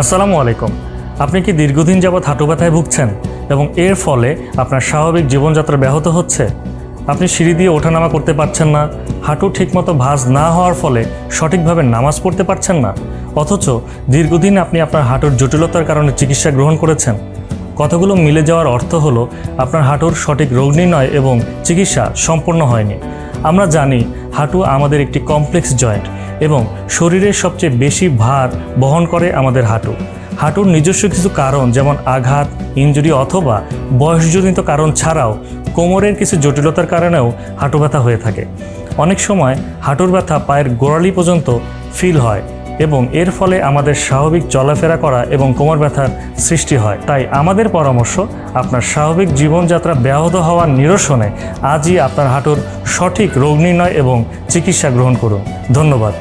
আসসালামু আলাইকুম। আপনি কি দীর্ঘদিন যাবৎ হাঁটু ব্যথায় ভুগছেন এবং এর ফলে আপনার স্বাভাবিক জীবনযাত্রা ব্যাহত হচ্ছে? আপনি সিঁড়ি দিয়ে ওঠানামা করতে পারছেন না, হাঁটু ঠিকমতো ভাঁজ না হওয়ার ফলে সঠিকভাবে নামাজ পড়তে পারছেন না, অথচ দীর্ঘদিন আপনি আপনার হাঁটুর জটিলতার কারণে চিকিৎসা গ্রহণ করেছেন। কতগুলো মিলে যাওয়ার অর্থ হলো আপনার হাঁটুর সঠিক রোগ নির্ণয় এবং চিকিৎসা সম্পন্ন হয়নি। আমরা জানি হাঁটু আমাদের একটি কমপ্লেক্স জয়েন্ট এবং শরীরের সবচেয়ে বেশি ভার বহন করে আমাদের হাঁটু। হাঁটুর নিজস্ব কিছু কারণ যেমন আঘাত ইঞ্জুরি অথবা বয়সজনিত কারণ ছাড়াও কোমরের কিছু জটিলতার কারণেও হাঁটু ব্যথা হয়ে থাকে। অনেক সময় হাঁটুর ব্যথা পায়ের গোড়ালি পর্যন্ত ফিল হয়। এবং এর ফলে আমাদের স্বাভাবিক চলাফেরা করা এবং কোমর ব্যথার সৃষ্টি হয়। তাই আমাদের পরামর্শ, আপনার স্বাভাবিক জীবনযাত্রা ব্যাহত হওয়ার নিরসনে আজই আপনার হাঁটুর সঠিক রোগ নির্ণয় এবং চিকিৎসা গ্রহণ করুন। ধন্যবাদ।